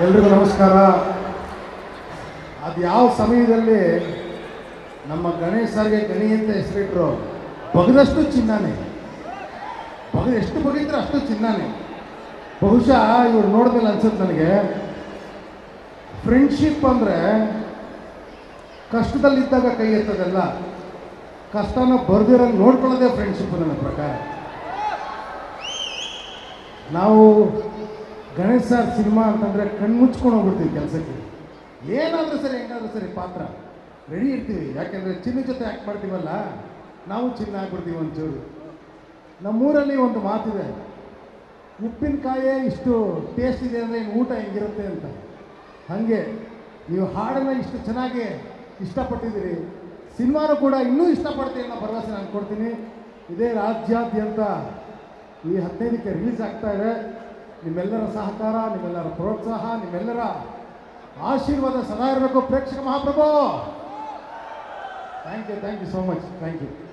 ಎಲ್ರಿಗೂ ನಮಸ್ಕಾರ. ಅದು ಯಾವ ಸಮಯದಲ್ಲಿ ನಮ್ಮ ಗಣೇಶ್ ಸರ್ಗೆ ಗಣಿ ಅಂತ ಹೆಸರಿಟ್ರು, ಬಗದಷ್ಟು ಚಿನ್ನನೇ. ಬಗ ಎಷ್ಟು ಬಗಿದ್ರೆ ಅಷ್ಟು ಚಿನ್ನನೇ. ಬಹುಶಃ ಇವ್ರು ನೋಡಿದ್ಮೇಲೆ ಅನ್ಸುತ್ತೆ ನನಗೆ. ಫ್ರೆಂಡ್ಶಿಪ್ ಅಂದರೆ ಕಷ್ಟದಲ್ಲಿದ್ದಾಗ ಕೈ ಎತ್ತದಲ್ಲ. ಕಷ್ಟನ ಬರ್ದಿರಂಗೆ ನೋಡ್ಕೊಳ್ಳೋದೇ ಫ್ರೆಂಡ್ಶಿಪ್ ನನ್ನ ಪ್ರಕಾರ. ನಾವು ಗಣೇಶ್ ಸರ್ ಸಿನಿಮಾ ಅಂತಂದರೆ ಕಣ್ಣು ಮುಚ್ಕೊಂಡು ಹೋಗ್ಬಿಡ್ತೀವಿ ಕೆಲಸಕ್ಕೆ. ಏನಾದರೂ ಸರಿ, ಹೆಂಗಾದರೂ ಸರಿ ಪಾತ್ರ. ರೆಡಿ ಇರ್ತೀವಿ. ಯಾಕೆಂದರೆ ಚಿನ್ನ ಜೊತೆ ಆ್ಯಕ್ಟ್ ಮಾಡ್ತೀವಲ್ಲ, ನಾವು ಚಿನ್ನ ಆಗ್ಬಿಡ್ತೀವಿ ಒಂಚೂರು. ನಮ್ಮೂರಲ್ಲಿ ಒಂದು ಮಾತಿದೆ, ಉಪ್ಪಿನಕಾಯೇ ಇಷ್ಟು ಟೇಸ್ಟ್ ಇದೆ ಅಂದರೆ ಇನ್ನು ಊಟ ಹೆಂಗಿರುತ್ತೆ ಅಂತ. ಹಾಗೆ, ನೀವು ಹಾಡನ್ನು ಇಷ್ಟು ಚೆನ್ನಾಗಿ ಇಷ್ಟಪಟ್ಟಿದ್ದೀರಿ. ಸಿನಿಮಾನು ಕೂಡ ಇನ್ನೂ ಇಷ್ಟಪಡ್ತೀವಿ ಅನ್ನೋ ಭರವಸೆ ನಾನು ಕೊಡ್ತೀನಿ. ಇದೇ ರಾಜ್ಯಾದ್ಯಂತ ಈ ಹದಿನೈದಕ್ಕೆ ರಿಲೀಸ್ ಆಗ್ತಾ ಇದೆ. ನಿಮ್ಮೆಲ್ಲರ ಸಹಕಾರ, ನಿಮ್ಮೆಲ್ಲರ ಪ್ರೋತ್ಸಾಹ, ನಿಮ್ಮೆಲ್ಲರ ಆಶೀರ್ವಾದ ಸದಾ ಇರಬೇಕು. ಪ್ರೇಕ್ಷಕ ಮಹಾಪ್ರಭು! Thank you thank you so much thank you